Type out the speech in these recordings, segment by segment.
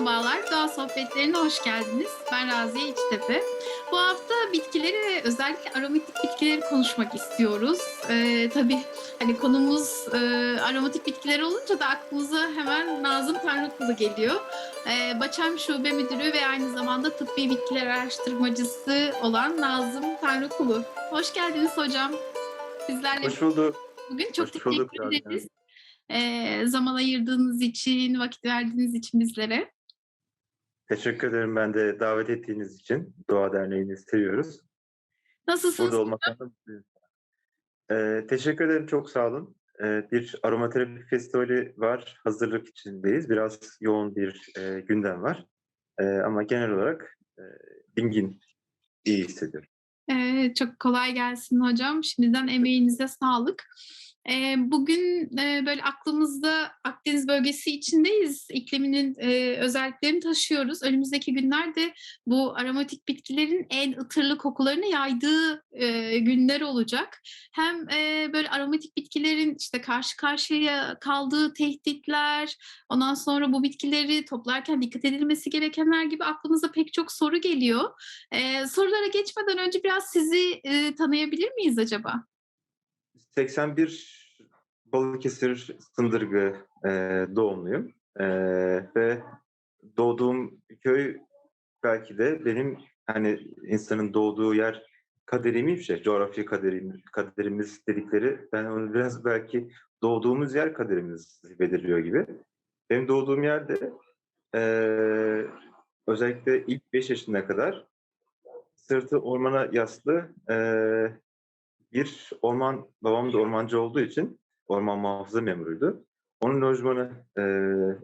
Merhabalar, Doğa Sohbetlerine hoş geldiniz. Ben Raziye İçtepe. Bu hafta bitkileri ve özellikle aromatik bitkileri konuşmak istiyoruz. Ee, tabii hani konumuz e, aromatik bitkiler olunca da aklımıza hemen Nazım Tanrıkulu geliyor. Ee, Baçam Şube Müdürü ve aynı zamanda tıbbi bitkiler araştırmacısı olan Nazım Tanrıkulu. Hoş geldiniz hocam. Sizlerle Hoş bulduk. bugün çok Hoş teşekkür ederiz. Ee, zaman ayırdığınız için, vakit verdiğiniz için bizlere. Teşekkür ederim ben de davet ettiğiniz için. Doğa Derneği'ni seviyoruz. Nasılsınız? Burada olmaktan da mutluyum. Ee, teşekkür ederim, çok sağ olun. Ee, bir aromaterapi festivali var, hazırlık içindeyiz. Biraz yoğun bir e, gündem var. Ee, ama genel olarak e, dingin, iyi hissediyorum. Ee, çok kolay gelsin hocam. Şimdiden emeğinize sağlık. Bugün böyle aklımızda Akdeniz bölgesi içindeyiz. İkliminin özelliklerini taşıyoruz. Önümüzdeki günlerde bu aromatik bitkilerin en ıtırlı kokularını yaydığı günler olacak. Hem böyle aromatik bitkilerin işte karşı karşıya kaldığı tehditler, ondan sonra bu bitkileri toplarken dikkat edilmesi gerekenler gibi aklımıza pek çok soru geliyor. Sorulara geçmeden önce biraz sizi tanıyabilir miyiz acaba? 81 Balıkesir Sındırgı e, doğumluyum. E, ve doğduğum köy belki de benim hani insanın doğduğu yer kaderiymiş ya, coğrafya kaderimiz, kaderimiz dedikleri. Ben onu biraz belki doğduğumuz yer kaderimiz belirliyor gibi. Benim doğduğum yerde e, özellikle ilk 5 yaşına kadar sırtı ormana yaslı e, bir orman, babam da ormancı olduğu için orman muhafaza memuruydu. Onun lojmanı, e,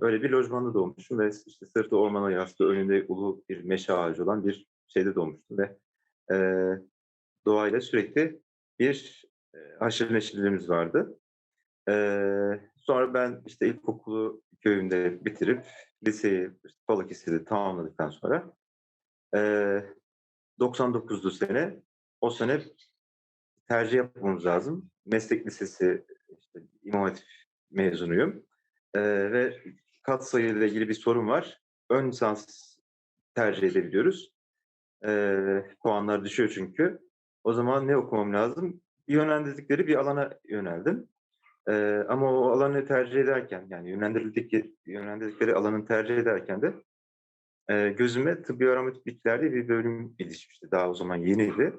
öyle bir lojmanda doğmuşum ve işte sırtı ormana yaslı, önünde ulu bir meşe ağacı olan bir şeyde doğmuştum ve e, doğayla sürekli bir e, haşır neşirliğimiz vardı. E, sonra ben işte ilkokulu köyümde bitirip liseyi işte Balıkesir'de tamamladıktan sonra e, 99'lu sene o sene tercih yapmamız lazım. Meslek lisesi işte İmam Hatip mezunuyum. Ee, ve kat sayıyla ilgili bir sorun var. Ön lisans tercih edebiliyoruz. Ee, puanlar düşüyor çünkü. O zaman ne okumam lazım? Yönlendirdikleri bir alana yöneldim. Ee, ama o alanı tercih ederken, yani yönlendirdikleri, yönlendirdikleri alanı tercih ederken de e, gözüme tıbbi aromatik bitkilerde bir bölüm ilişmişti. Daha o zaman yeniydi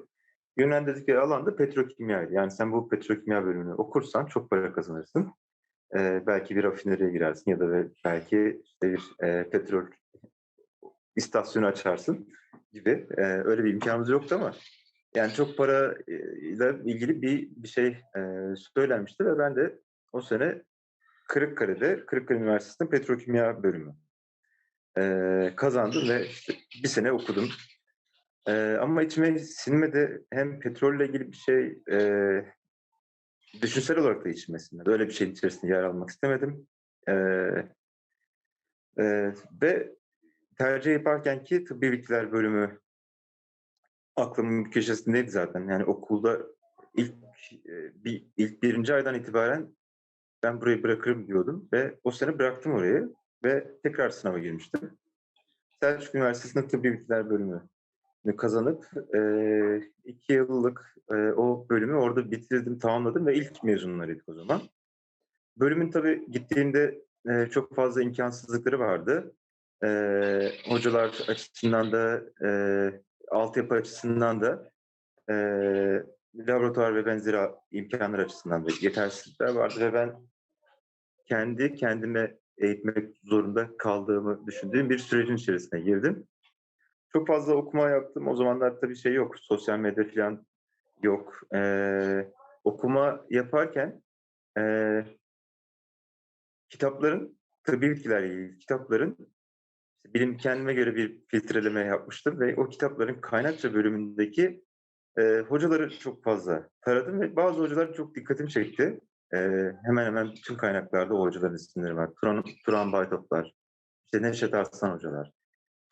yönlendirdikleri alan da petrokimyaydı. Yani sen bu petrokimya bölümünü okursan çok para kazanırsın. Ee, belki bir rafineriye girersin ya da belki işte bir e, petrol istasyonu açarsın gibi. Ee, öyle bir imkanımız yoktu ama yani çok para ile ilgili bir, bir şey e, söylenmişti ve ben de o sene Kırıkkale'de, Kırıkkale Üniversitesi'nde petrokimya bölümü e, kazandım ve işte bir sene okudum. Ee, ama içime sinmedi hem petrolle ilgili bir şey e, düşünsel olarak da içime sinmedi. Öyle bir şeyin içerisinde yer almak istemedim. Ee, e, ve tercih yaparken ki tıbbi bitkiler bölümü aklımın bir köşesindeydi zaten. Yani okulda ilk bir ilk birinci aydan itibaren ben burayı bırakırım diyordum ve o sene bıraktım orayı ve tekrar sınava girmiştim. Selçuk Üniversitesi'nde tıbbi bitkiler bölümü kazanıp e, iki yıllık e, o bölümü orada bitirdim, tamamladım ve ilk mezunlarıydık o zaman. Bölümün tabii gittiğimde e, çok fazla imkansızlıkları vardı. E, hocalar açısından da, e, altyapı açısından da, e, laboratuvar ve benzeri imkanlar açısından da yetersizlikler vardı ve ben kendi kendime eğitmek zorunda kaldığımı düşündüğüm bir sürecin içerisine girdim çok fazla okuma yaptım. O zamanlar tabii şey yok. Sosyal medya falan yok. Ee, okuma yaparken e, kitapların, tıbbi bitkilerle ilgili kitapların işte benim kendime göre bir filtreleme yapmıştım ve o kitapların kaynakça bölümündeki e, hocaları çok fazla taradım ve bazı hocalar çok dikkatimi çekti. E, hemen hemen bütün kaynaklarda o hocaların isimleri var. Turan, Turan Baytoplar, işte Neşet Arslan hocalar,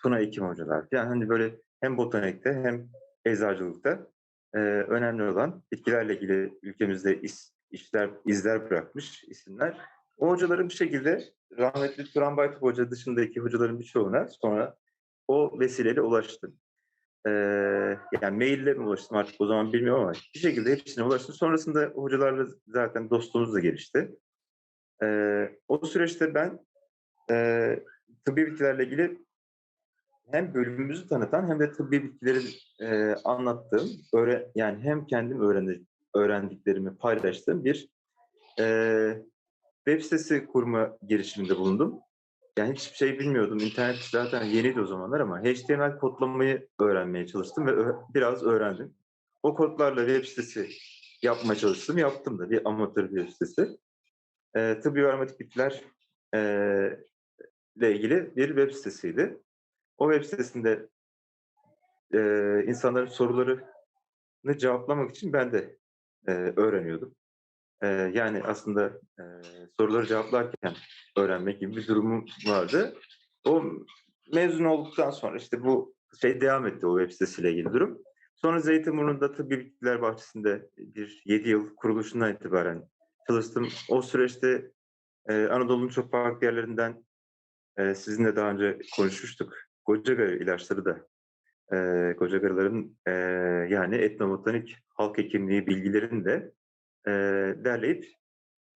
Tuna Ekim hocalar. Yani hani böyle hem botanikte hem eczacılıkta e, önemli olan bitkilerle ilgili ülkemizde is, işler, izler bırakmış isimler. O hocaları bir şekilde rahmetli Turan Baytıp Hoca dışındaki hocaların birçoğuna sonra o vesileyle ulaştım. Ee, yani maille mi ulaştım artık o zaman bilmiyorum ama bir şekilde hepsine ulaştım. Sonrasında hocalarla zaten dostluğumuz da gelişti. Ee, o süreçte ben e, tıbbi bitkilerle ilgili hem bölümümüzü tanıtan hem de tıbbi bitkileri e, anlattığım, öğre, yani hem kendim öğrendi, öğrendiklerimi paylaştığım bir e, web sitesi kurma girişiminde bulundum. Yani hiçbir şey bilmiyordum. İnternet zaten yeniydi o zamanlar ama HTML kodlamayı öğrenmeye çalıştım ve ö- biraz öğrendim. O kodlarla web sitesi yapmaya çalıştım. Yaptım da bir amatör web sitesi. E, tıbbi ve aromatik bitkiler e, ile ilgili bir web sitesiydi. O web sitesinde e, insanların sorularını cevaplamak için ben de e, öğreniyordum. E, yani aslında e, soruları cevaplarken öğrenmek gibi bir durumum vardı. O mezun olduktan sonra işte bu şey devam etti o web sitesiyle ilgili durum. Sonra Zeytinburnu'nda Tıbbi Bitkiler Bahçesi'nde bir 7 yıl kuruluşundan itibaren çalıştım. O süreçte e, Anadolu'nun çok farklı yerlerinden e, sizinle daha önce konuşmuştuk. Kocagarı ilaçları da e, Kocagarıların e, yani etnobotanik halk hekimliği bilgilerini de e, derleyip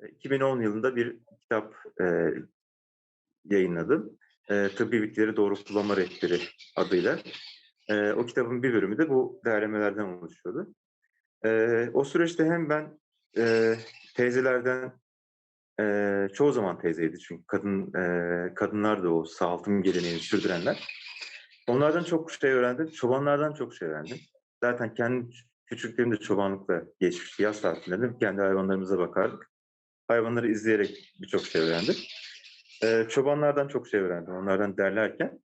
e, 2010 yılında bir kitap e, yayınladım. E, Tıbbi Bitkileri Doğru Kullanma Rehberi adıyla. E, o kitabın bir bölümü de bu derlemelerden oluşuyordu. E, o süreçte hem ben e, teyzelerden e, çoğu zaman teyzeydi çünkü kadın e, kadınlar da o sağaltım geleneğini sürdürenler. Onlardan çok şey öğrendim. Çobanlardan çok şey öğrendim. Zaten kendi küçüklüğümde çobanlıkla geçmişti. Yaz tatillerinde kendi hayvanlarımıza bakardık. Hayvanları izleyerek birçok şey öğrendim. Ee, çobanlardan çok şey öğrendim. Onlardan derlerken.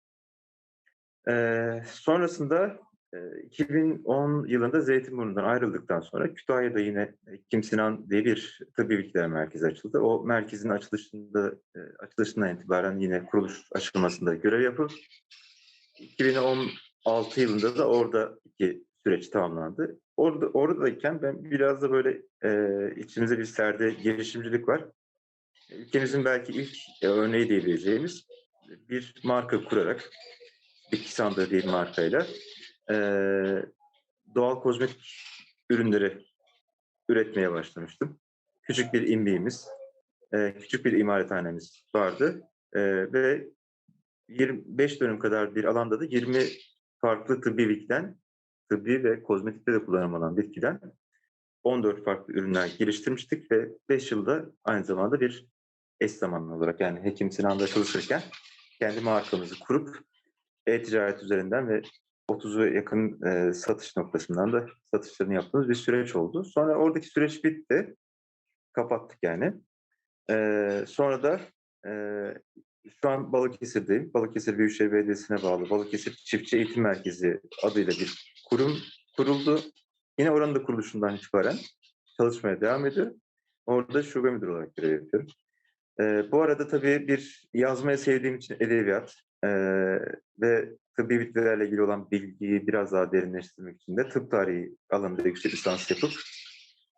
Ee, sonrasında e, 2010 yılında Zeytinburnu'ndan ayrıldıktan sonra Kütahya'da yine Kim Sinan diye bir tıbbi bilgiler merkezi açıldı. O merkezin açılışında açılışından itibaren yine kuruluş aşamasında görev yapıp 2016 yılında da oradaki süreç tamamlandı. Orada oradayken ben biraz da böyle e, içimizde bir serde girişimcilik var. Ülkemizin belki ilk e, örneği diyebileceğimiz bir marka kurarak bitki sandığı diye bir markayla e, doğal kozmetik ürünleri üretmeye başlamıştım. Küçük bir imbiğimiz, e, küçük bir imalathanemiz vardı e, ve 25 dönüm kadar bir alanda da 20 farklı tıbbi bitkiden, tıbbi ve kozmetikte de kullanılan bitkiden 14 farklı ürünler geliştirmiştik ve 5 yılda aynı zamanda bir eş zamanlı olarak yani Hekim Sinan'da çalışırken kendi markamızı kurup e-ticaret üzerinden ve 30'u yakın e, satış noktasından da satışlarını yaptığımız bir süreç oldu. Sonra oradaki süreç bitti. Kapattık yani. E, sonra da e, şu an Balıkesir'deyim. Balıkesir Büyükşehir Belediyesi'ne bağlı Balıkesir Çiftçi Eğitim Merkezi adıyla bir kurum kuruldu. Yine oranın da kuruluşundan itibaren çalışmaya devam ediyor. Orada şube müdürü olarak görev yapıyorum. Ee, bu arada tabii bir yazmayı sevdiğim için edebiyat e, ve tıbbi bitkilerle ilgili olan bilgiyi biraz daha derinleştirmek için de tıp tarihi alanında yüksek lisans yapıp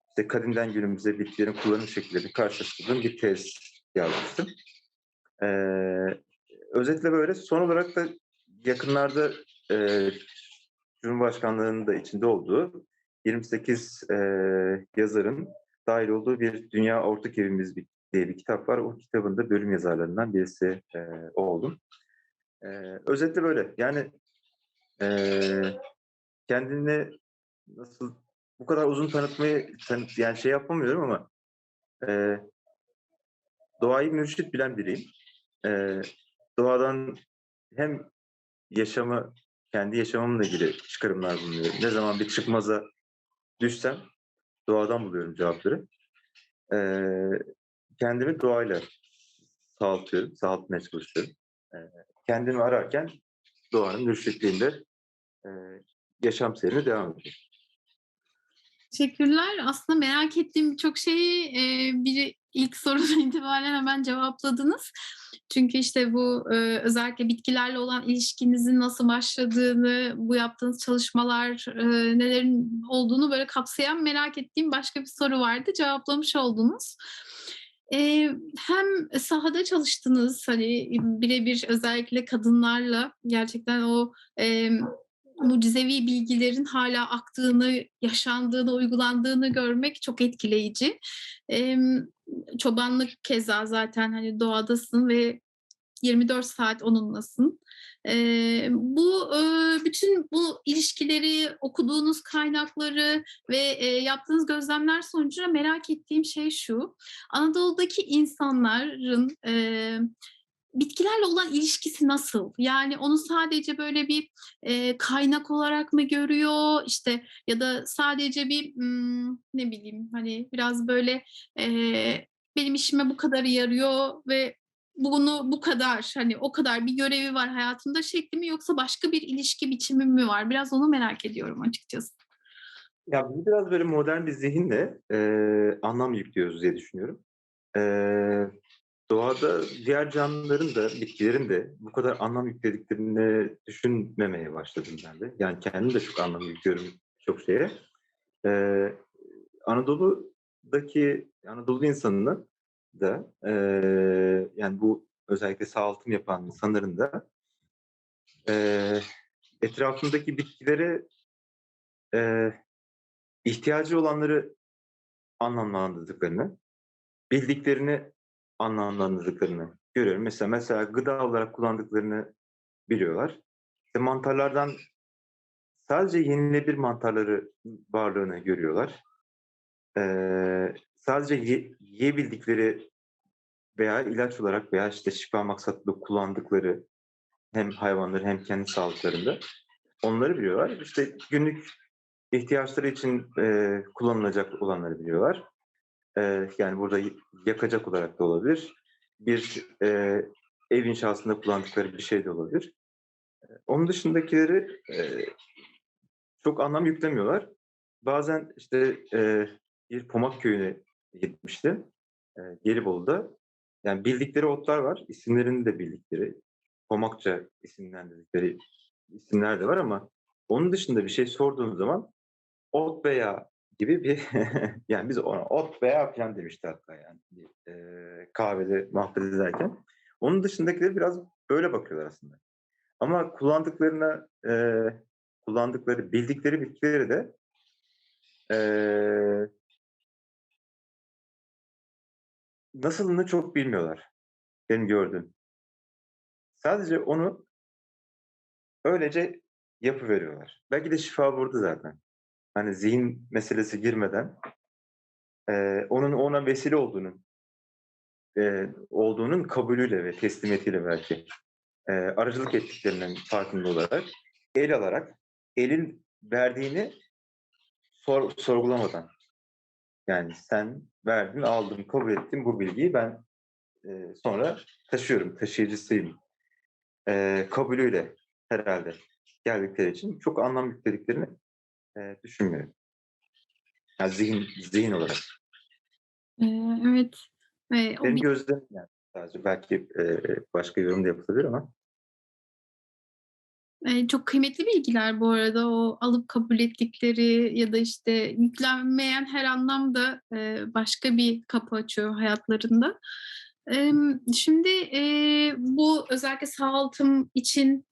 işte kadimden günümüze bitkilerin kullanım şekillerini karşılaştırdığım bir tez yazmıştım. Ee, özetle böyle. Son olarak da yakınlarda e, Cumhurbaşkanlığı'nın da içinde olduğu 28 e, yazarın dahil olduğu bir Dünya Ortak Evimiz diye bir kitap var. O kitabın da bölüm yazarlarından birisi e, oldum. E, özetle böyle. Yani e, kendini nasıl bu kadar uzun tanıtmayı tanıt, yani şey yapamıyorum ama e, doğayı mürşit bilen biriyim. E, doğadan hem yaşamı, kendi yaşamımla ilgili çıkarımlar bulunuyorum. Ne zaman bir çıkmaza düşsem doğadan buluyorum cevapları. E, kendimi doğayla sağaltıyorum, sağaltmaya çalışıyorum. E, kendimi ararken doğanın mürşitliğinde e, yaşam seyrine devam ediyorum. Teşekkürler. Aslında merak ettiğim birçok şeyi e, bir ilk sorudan itibaren hemen cevapladınız. Çünkü işte bu e, özellikle bitkilerle olan ilişkinizin nasıl başladığını, bu yaptığınız çalışmalar e, nelerin olduğunu böyle kapsayan merak ettiğim başka bir soru vardı. Cevaplamış oldunuz. Eee, hem sahada çalıştınız, hani, birebir özellikle kadınlarla gerçekten o, emm, mucizevi bilgilerin hâlâ aktığını, yaşandığını, uygulandığını görmek çok etkileyici. Emm, çobanlık keza zaten, hani, doğadasın ve 24 saat onunlasın. Eee, bu, ııı, bütün bu ilişkileri, okuduğunuz kaynakları ve, eee, yaptığınız gözlemler sonucu merak ettiğim şey şu: Anadolu'daki insanların, eee, bitkilerle olan ilişkisi nasıl? Yani onu sadece böyle bir, eee, kaynak olarak mı görüyor, işte, ya da sadece bir, ımm, ne bileyim, hani, biraz böyle, eee, benim işime bu kadarı yarıyor ve bunu bu kadar, hani, o kadar bir görevi var hayatımda şekli mi yoksa başka bir ilişki biçimi mi var? Biraz onu merak ediyorum açıkçası. Ya, biz biraz böyle modern bir zihinle, eee, anlam yüklüyoruz diye düşünüyorum. Eee, doğada diğer canlıların da bitkilerin de bu kadar anlam yüklediklerini düşünmemeye başladım ben de. Yani kendim de çok anlam yüklüyorum birçok şeye. Eee, Anadolu'daki Anadolu insanının da, eee, yani bu özellikle sağaltım yapan insanların da, eee, etrafındaki bitkilere, eee, ihtiyacı olanları anlamlandırdıklarını, bildiklerini anlamlandırdıklarını görüyorum. Mesela mesela gıda olarak kullandıklarını biliyorlar. İşte mantarlardan sadece yenilebilir mantarları varlığını görüyorlar. Eee, sadece ye yiyebildikleri veya ilaç olarak veya, işte, şifa maksatlı kullandıkları hem hayvanların hem kendi sağlıklarında onları biliyorlar. İşte, günlük ihtiyaçları için, eee, kullanılacak olanları biliyorlar. Eee, yani burada yakacak olarak da olabilir. Bir, eee, ev inşasında kullandıkları bir şey de olabilir. Eee, onun dışındakileri, eee, çok anlam yüklemiyorlar. Bazen, işte, eee, bir Pomak Köyü'ne gitmiştim, eee, Gelibolu'da. Yani bildikleri otlar var, isimlerini de bildikleri, Pomakça isimlendirdikleri isimler de var ama onun dışında bir şey sorduğun zaman ot veya gibi bir yani biz ona ot veya filan demişti hatta yani eee, kahvede muhabbet ederken. Onun dışındakileri biraz böyle bakıyorlar aslında. Ama kullandıklarına, eee, kullandıkları, bildikleri bitkileri de, eee nasılını çok bilmiyorlar benim gördüğüm. Sadece onu öylece yapıveriyorlar. Belki de şifa burada zaten. Hani zihin meselesi girmeden, eee, onun ona vesile olduğunun, eee, olduğunun kabulüyle ve teslimiyetiyle belki, eee, aracılık ettiklerinin farkında olarak, el alarak, elin verdiğini sor sorgulamadan. Yani sen verdin, aldım, kabul ettim bu bilgiyi ben, eee, sonra taşıyorum, taşıyıcısıyım, eee, kabulüyle herhâlde geldikleri için çok anlam yüklediklerini, eee, düşünmüyorum. Ya, zihin zihin olarak. Eee, evet ve o Benim bi gözlemim yani sadece. Belki, eee, başka yorum da yapılabilir ama. Çok kıymetli bilgiler bu arada. O alıp kabul ettikleri ya da, işte, yüklenmeyen her anlam da, eee, başka bir kapı açıyor hayatlarında. Şimdi, bu özellikle sağaltım için,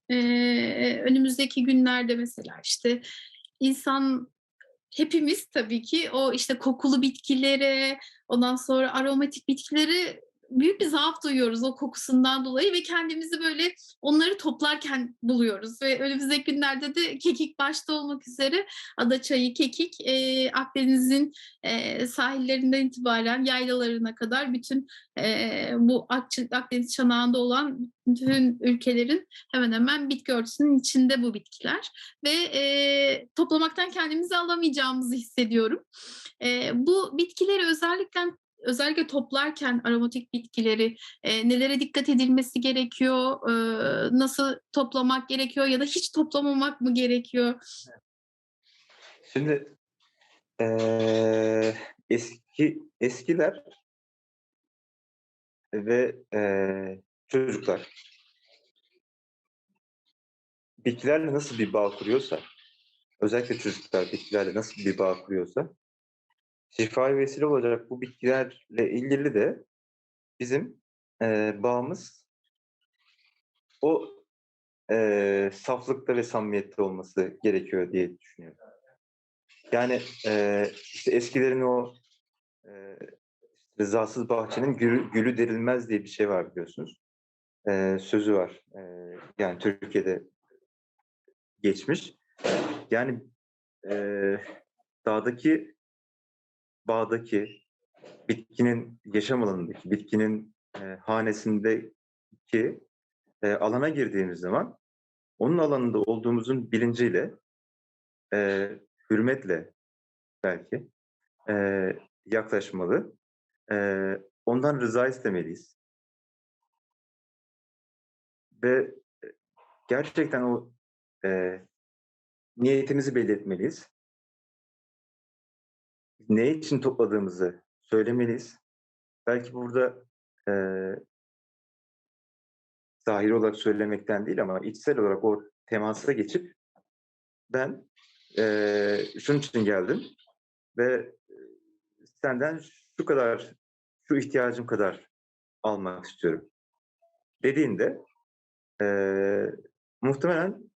önümüzdeki günlerde mesela, işte, insan hepimiz tabii ki o, işte, kokulu bitkilere, ondan sonra aromatik bitkilere büyük bir zaaf duyuyoruz o kokusundan dolayı ve kendimizi, böyle, onları toplarken buluyoruz ve önümüzdeki günlerde de kekik başta olmak üzere adaçayı, kekik, eee, Akdeniz'in, eee, sahillerinden itibaren yaylalarına kadar bütün, eee, bu Akdeniz çanağında olan bütün ülkelerin hemen hemen bitki örtüsünün içinde bu bitkiler ve, eee, toplamaktan kendimizi alamayacağımızı hissediyorum. Eee, bu bitkileri özelliklen özellikle toplarken aromatik bitkileri, eee, nelere dikkat edilmesi gerekiyor? Eee, nasıl toplamak gerekiyor ya da hiç toplamamak mı gerekiyor? Şimdi, eee, eski eskiler ve, eee, çocuklar bitkilerle nasıl bir bağ kuruyorsa, özellikle çocuklar bitkilerle nasıl bir bağ kuruyorsa, şifaya vesile olacak bu bitkilerle ilgili de bizim e, bağımız o e, saflıkta ve samimiyette olması gerekiyor diye düşünüyorum. Yani e, işte eskilerin o e, rızasız bahçenin gülü, gülü derilmez diye bir şey var biliyorsunuz. E, sözü var. E, yani Türkiye'de geçmiş. Yani e, dağdaki, bağdaki, bitkinin yaşam alanındaki, bitkinin e, hanesindeki e, alana girdiğimiz zaman onun alanında olduğumuzun bilinciyle, e, hürmetle belki e, yaklaşmalı. E, ondan rıza istemeliyiz. Ve gerçekten o e, niyetimizi belirtmeliyiz. Ne için topladığımızı söylemeliyiz. Belki burada e, zahir olarak söylemekten değil ama içsel olarak o temasa geçip ben e, şunun için geldim ve senden şu kadar, şu ihtiyacım kadar almak istiyorum dediğinde e, muhtemelen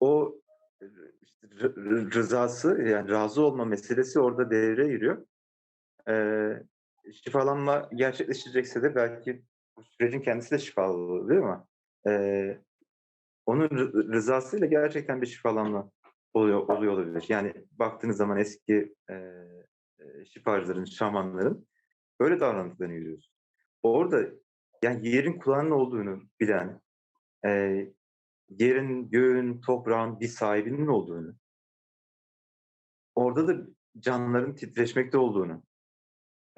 o işte rızası yani razı olma meselesi orada devreye giriyor. E, şifalanma gerçekleşecekse de belki bu sürecin kendisi de şifalı değil mi? Ee, onun rızasıyla gerçekten bir şifalanma oluyor, oluyor olabilir. Yani baktığınız zaman eski e, şifacıların, şamanların böyle davrandıklarını görüyoruz. Orada yani yerin kulağının olduğunu bilen, e, yerin, göğün, toprağın bir sahibinin olduğunu, orada da canlıların titreşmekte olduğunu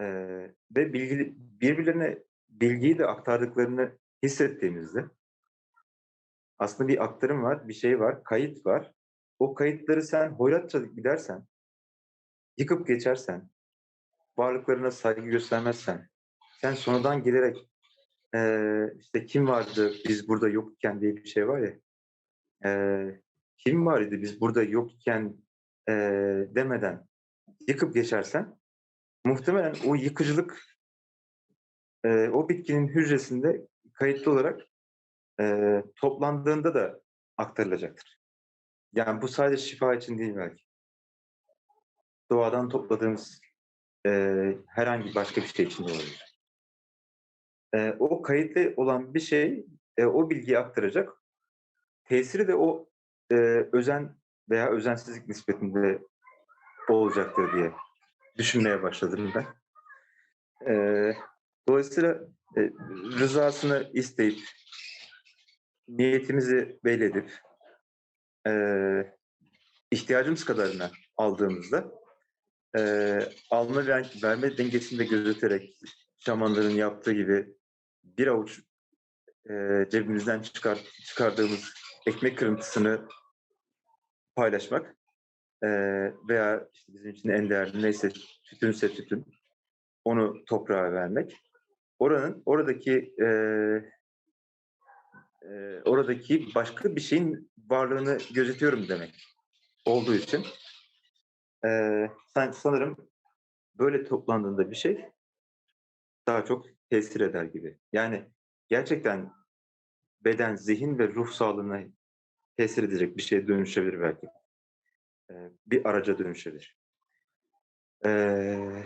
e, ve bilgi, birbirlerine bilgiyi de aktardıklarını hissettiğimizde aslında bir aktarım var, bir şey var, kayıt var. O kayıtları sen hoyratça gidersen, yıkıp geçersen, varlıklarına saygı göstermezsen, sen sonradan gelerek e, işte kim vardı biz burada yokken diye bir şey var ya, e, kim vardı biz burada yokken e, demeden yıkıp geçersen, muhtemelen o yıkıcılık e, o bitkinin hücresinde kayıtlı olarak e, toplandığında da aktarılacaktır. Yani bu sadece şifa için değil belki. Doğadan topladığımız e, herhangi başka bir şey için de olabilir. E, o kayıtlı olan bir şey e, o bilgiyi aktaracak. Tesiri de o e, özen veya özensizlik nispetinde olacaktır diye düşünmeye başladım ben. E, dolayısıyla e, rızasını isteyip niyetimizi belli edip e, ihtiyacımız kadarını aldığımızda e, alma ve verme dengesini de gözeterek şamanların yaptığı gibi bir avuç e, cebimizden çıkar, çıkardığımız ekmek kırıntısını paylaşmak e, veya işte bizim için en değerli neyse tütünse tütün onu toprağa vermek. Oranın oradaki e, oradaki başka bir şeyin varlığını gözetiyorum demek olduğu için e, san, sanırım böyle toplandığında bir şey daha çok tesir eder gibi. Yani gerçekten beden, zihin ve ruh sağlığına tesir edecek bir şeye dönüşebilir belki. E, bir araca dönüşebilir. E,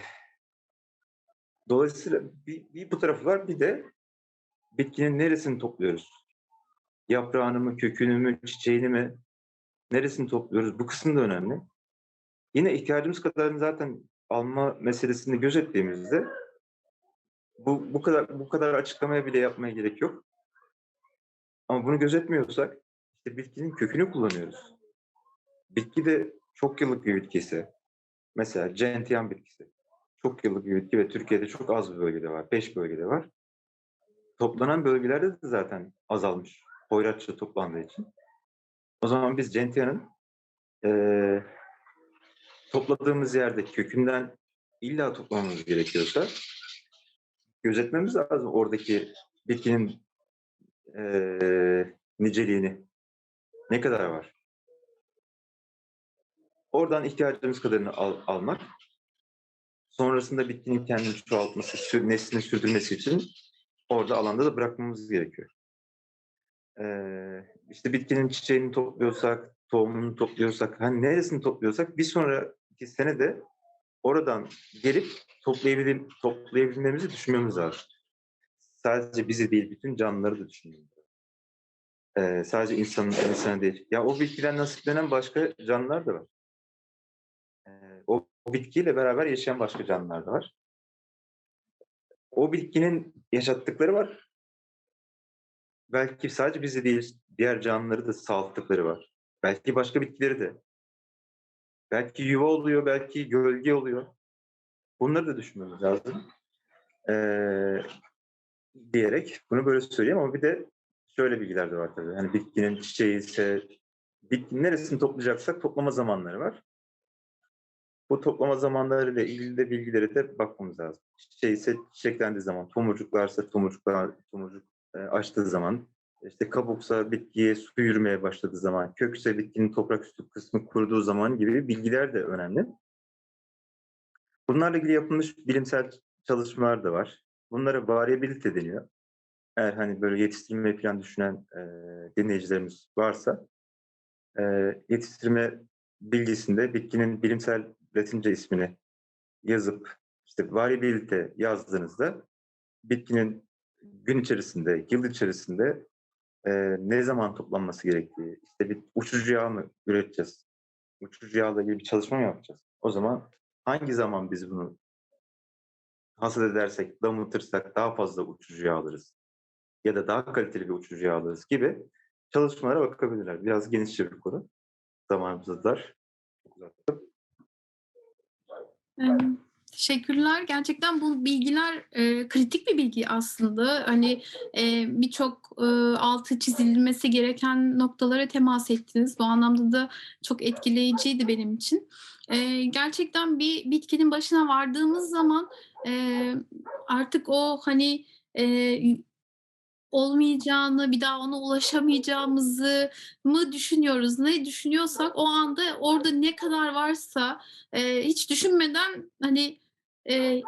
dolayısıyla bir, bir bu tarafı var bir de bitkinin neresini topluyoruz? yaprağını mı, kökünü mü, çiçeğini mi, neresini topluyoruz? Bu kısım da önemli. Yine ihtiyacımız kadarını zaten alma meselesini gözettiğimizde bu, bu kadar bu kadar açıklamaya bile yapmaya gerek yok. Ama bunu gözetmiyorsak işte bitkinin kökünü kullanıyoruz. Bitki de çok yıllık bir bitkisi. Mesela gentian bitkisi. Çok yıllık bir bitki ve Türkiye'de çok az bir bölgede var. Beş bölgede var. Toplanan bölgelerde de zaten azalmış Hoyratça toplandığı için. O zaman biz Gentian'ın e, topladığımız yerde kökünden illa toplamamız gerekiyorsa gözetmemiz lazım oradaki bitkinin e, niceliğini. Ne kadar var? Oradan ihtiyacımız kadarını al, almak. Sonrasında bitkinin kendini çoğaltması, neslini sürdürmesi için orada alanda da bırakmamız gerekiyor. Ee, işte bitkinin çiçeğini topluyorsak, tohumunu topluyorsak, hani neresini topluyorsak bir sonraki sene de oradan gelip toplayabil toplayabilmemizi düşünmemiz lazım. Sadece bizi değil, bütün canlıları da düşünmemiz lazım. Ee, sadece insanın insanı değil. Ya o bitkiden nasiplenen başka canlılar da var. Ee, o, bitkiyle beraber yaşayan başka canlılar da var. O bitkinin yaşattıkları var. Belki sadece bizi değil, diğer canlıları da sağlattıkları var. Belki başka bitkileri de. Belki yuva oluyor, belki gölge oluyor. Bunları da düşünmemiz lazım. Ee, diyerek bunu böyle söyleyeyim ama bir de şöyle bilgiler de var tabii. Hani bitkinin çiçeği ise bitkinin neresini toplayacaksak toplama zamanları var. Bu toplama zamanları ile ilgili de bilgilere de bakmamız lazım. Çiçeği ise çiçeklendiği zaman, tomurcuklarsa tomurcuklar, tomurcuk açtığı zaman, işte kabuksa bitkiye su yürümeye başladığı zaman, kökse bitkinin toprak üstü kısmı kuruduğu zaman gibi bilgiler de önemli. Bunlarla ilgili yapılmış bilimsel çalışmalar da var. Bunlara variabilite deniyor. Eğer hani böyle yetiştirme falan düşünen e, dinleyicilerimiz varsa e, yetiştirme bilgisinde bitkinin bilimsel Latince ismini yazıp işte variabilite yazdığınızda bitkinin gün içerisinde, yıl içerisinde e, ne zaman toplanması gerektiği, işte bir uçucu yağ mı üreteceğiz, uçucu yağla ilgili bir çalışma mı yapacağız? O zaman hangi zaman biz bunu hasat edersek, damıtırsak daha fazla uçucu yağ alırız ya da daha kaliteli bir uçucu yağ alırız gibi çalışmalara bakabilirler. Biraz genişçe bir konu. Zamanımız dar. Çok uzattım. Eee, teşekkürler. Gerçekten bu bilgiler, eee, kritik bir bilgi aslında. Hani, eee, birçok, ııı, altı çizilmesi gereken noktalara temas ettiniz. Bu anlamda da çok etkileyiciydi benim için. Eee, gerçekten bir bitkinin başına vardığımız zaman, eee, artık o, hani, eee, olmayacağını, bir daha ona ulaşamayacağımızı mı düşünüyoruz? Ne düşünüyorsak o anda orada ne kadar varsa, eee, hiç düşünmeden, hani, eee,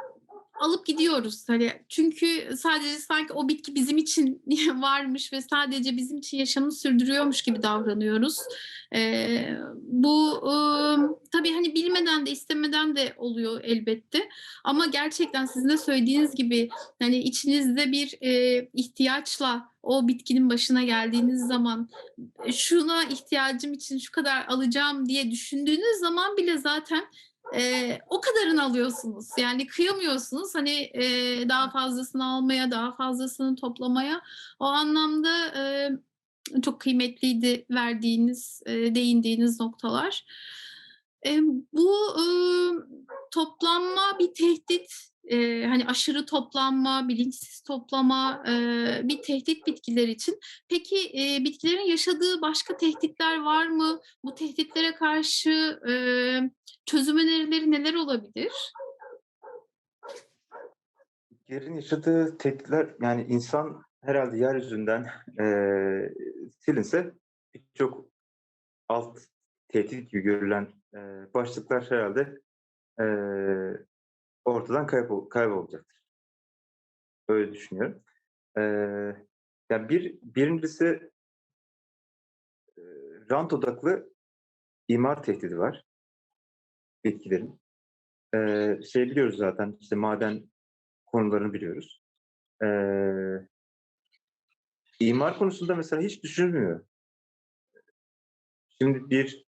alıp gidiyoruz. Hani, çünkü sadece sanki o bitki bizim için varmış ve sadece bizim için yaşamını sürdürüyormuş gibi davranıyoruz. Eee, bu, ımm, tabii, hani, bilmeden de istemeden de oluyor elbette ama gerçekten sizin de söylediğiniz gibi, hani, içinizde bir, eee, ihtiyaçla o bitkinin başına geldiğiniz zaman, şuna ihtiyacım için şu kadar alacağım diye düşündüğünüz zaman bile zaten, eee, o kadarını alıyorsunuz. Yani kıyamıyorsunuz, hani, eee, daha fazlasını almaya, daha fazlasını toplamaya. O anlamda, eee, çok kıymetliydi verdiğiniz, eee, değindiğiniz noktalar. Emm, bu, ııı, toplanma bir tehdit. Eee, hani, aşırı toplanma, bilinçsiz toplama, eee, bir tehdit bitkiler için. Peki, eee, bitkilerin yaşadığı başka tehditler var mı? Bu tehditlere karşı, eee, çözüm önerileri neler olabilir? Bitkilerin yaşadığı tehditler, yani insan herhâlde yeryüzünden, eee, silinse birçok alt tehdit gibi görülen, eee, başlıklar herhâlde, eee, ortadan kaybol kaybolacaktır. Öyle düşünüyorum. Eee, ya bir birincisi eee, rant odaklı imar tehdidi var bitkilerin. Eee, şey biliyoruz zaten, işte maden konularını biliyoruz. Eee imar konusunda mesela hiç düşünülmüyor. Şimdi bir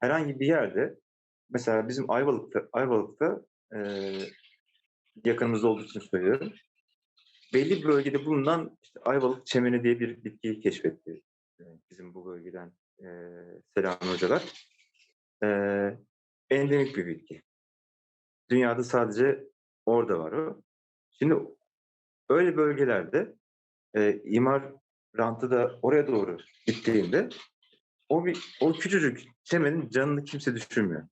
herhangi bir yerde, mesela bizim Ayvalık'ta Ayvalık'ta, eee, yakınımızda olduğu için söylüyorum. Belli bir bölgede bulunan, işte, Ayvalık çemeni diye bir bitkiyi keşfetti, bizim bu bölgeden, eee, Selami hocalar. Eee, endemik bir bitki. Dünyada sadece orada var o. Şimdi öyle bölgelerde, eee, imar rantı da oraya doğru gittiğinde o bir o küçücük çemenin canını kimse düşünmüyor.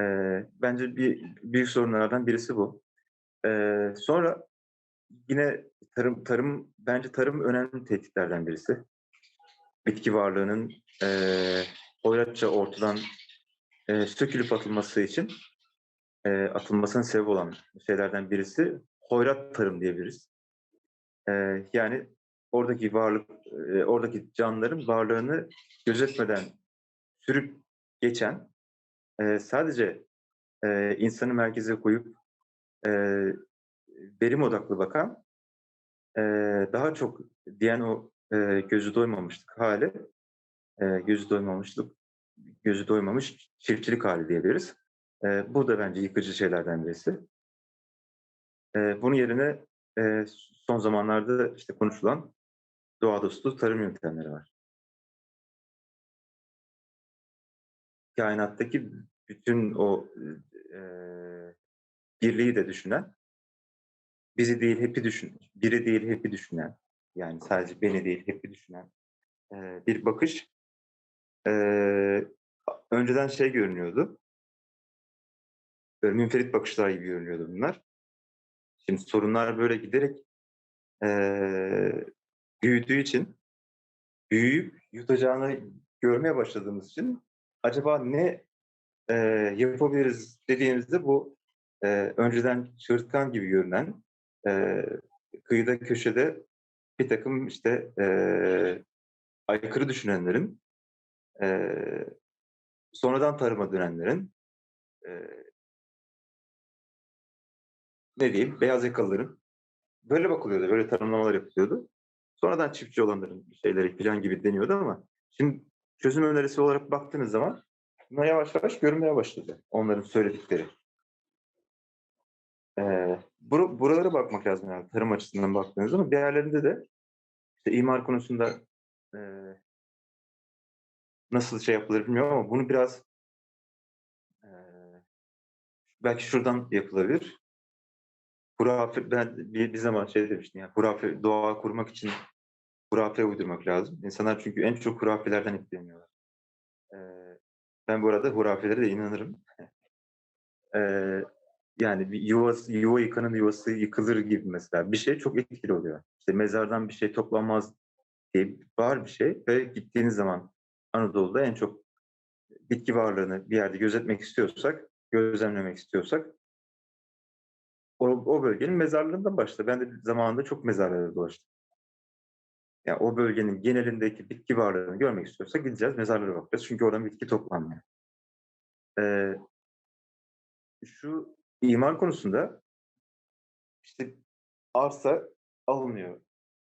Eee, bence bir büyük sorunlardan birisi bu. Eee, sonra yine tarım tarım bence tarım önemli tehditlerden birisi. Bitki varlığının, eee, hoyratça ortadan, eee, sökülüp atılması için, eee, atılmasına sebep olan şeylerden birisi hoyrat tarım diyebiliriz. Ee, yani oradaki varlık, e, oradaki canlıların varlığını gözetmeden sürüp geçen, e, sadece e, insanı merkeze koyup e, verim odaklı bakan, e, daha çok diyen o e, gözü doymamışlık hali, e, gözü doymamışlık, gözü doymamış çiftçilik hali diyebiliriz. E, bu da bence yıkıcı şeylerden birisi. E, bunun yerine e, son zamanlarda işte konuşulan doğa dostu tarım yöntemleri var. Kainattaki bütün o e, birliği de düşünen, bizi değil hepi düşün, biri değil hepi düşünen, yani sadece beni değil hepi düşünen e, bir bakış e, önceden şey görünüyordu. Böyle münferit bakışlar gibi görünüyordu bunlar. Şimdi sorunlar böyle giderek e, büyüdüğü için, büyüyüp yutacağını görmeye başladığımız için acaba ne e, yapabiliriz dediğimizde bu e, önceden çığırtkan gibi görünen e, kıyıda köşede bir takım işte e, aykırı düşünenlerin e, sonradan tarıma dönenlerin e, ne diyeyim beyaz yakalıların böyle bakılıyordu, böyle tanımlamalar yapılıyordu. Sonradan çiftçi olanların şeyleri falan gibi deniyordu ama şimdi çözüm önerisi olarak baktığınız zaman bunlar yavaş yavaş görünmeye başladı. Onların söyledikleri. Ee, bur buralara bakmak lazım yani tarım açısından baktığınız zaman. Bir yerlerinde de işte imar konusunda e, nasıl şey yapılır bilmiyorum ama bunu biraz e, belki şuradan yapılabilir. Hurafe, ben bir, bir zaman şey demiştim ya, hurafe, doğa kurmak için hurafe uydurmak lazım. İnsanlar çünkü en çok hurafelerden etkileniyorlar. Ee, ben bu arada hurafelere de inanırım. ee, yani bir yuva, yuva yıkanın yuvası yıkılır gibi mesela. Bir şey çok etkili oluyor. İşte mezardan bir şey toplanmaz diye var bir şey ve gittiğiniz zaman Anadolu'da en çok bitki varlığını bir yerde gözetmek istiyorsak, gözlemlemek istiyorsak o, o bölgenin mezarlığından başla. Ben de zamanında çok mezarlara dolaştım. Yani o bölgenin genelindeki bitki varlığını görmek istiyorsak gideceğiz, mezarlara bakacağız. Çünkü oradan bitki toplanmıyor. Ee, şu imar konusunda işte arsa alınıyor.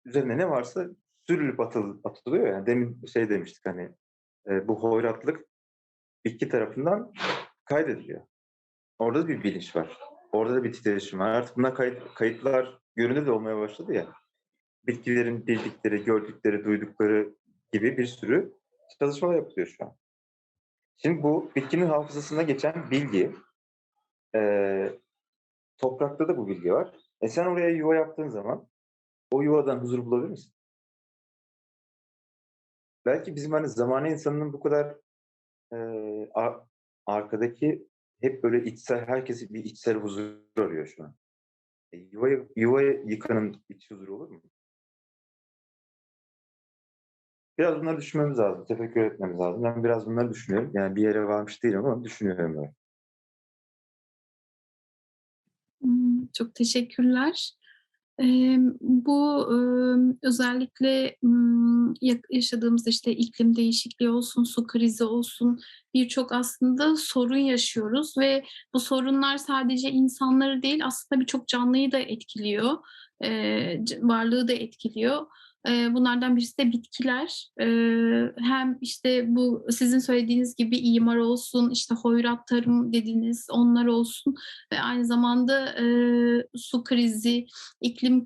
Üzerine ne varsa sürülüp atıl, atılıyor. Yani demin şey demiştik hani e, bu hoyratlık bitki tarafından kaydediliyor. Orada da bir bilinç var. Orada da bir titreşim var. Artık bunlar kayıt, kayıtlar görünür de olmaya başladı ya. Bitkilerin bildikleri, gördükleri, duydukları gibi bir sürü çalışmalar yapılıyor şu an. Şimdi bu bitkinin hafızasına geçen bilgi, e, toprakta da bu bilgi var. E sen oraya yuva yaptığın zaman o yuvadan huzur bulabilir misin? Belki bizim hani zamane insanının bu kadar e, ar- arkadaki hep böyle içsel, herkes bir içsel huzur arıyor şu an. E, yuva, yuva yıkanın iç huzuru olur mu? Biraz bunları düşünmemiz lazım, tefekkür etmemiz lazım. Ben biraz bunları düşünüyorum. Yani bir yere varmış değilim ama düşünüyorum böyle. Hmm, Çok teşekkürler. Bu özellikle hmm, yaşadığımız işte iklim değişikliği olsun, su krizi olsun birçok aslında sorun yaşıyoruz ve bu sorunlar sadece insanları değil aslında birçok canlıyı da etkiliyor, varlığı da etkiliyor. Bunlardan birisi de bitkiler. Hem işte bu sizin söylediğiniz gibi imar olsun, işte hoyrat tarım dediğiniz onlar olsun ve aynı zamanda su krizi, iklim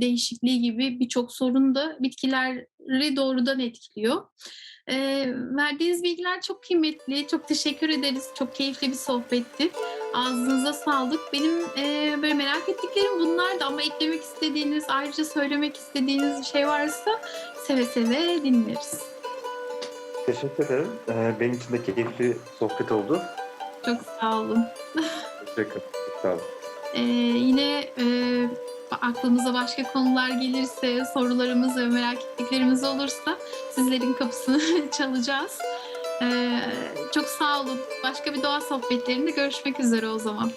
değişikliği gibi birçok sorun da bitkileri doğrudan etkiliyor. Verdiğiniz bilgiler çok kıymetli. Çok teşekkür ederiz. Çok keyifli bir sohbetti. Ağzınıza sağlık. Benim e, böyle merak ettiklerim bunlardı ama eklemek istediğiniz, ayrıca söylemek istediğiniz bir şey varsa seve seve dinleriz. Teşekkür ederim. Ee, benim için de keyifli sohbet oldu. Çok sağ olun. Teşekkür ederim. Sağ olun. Ee, yine e, aklımıza başka konular gelirse, sorularımız ve merak ettiklerimiz olursa sizlerin kapısını çalacağız. Ee, çok sağ olun. Başka bir doğa sohbetlerinde görüşmek üzere o zaman.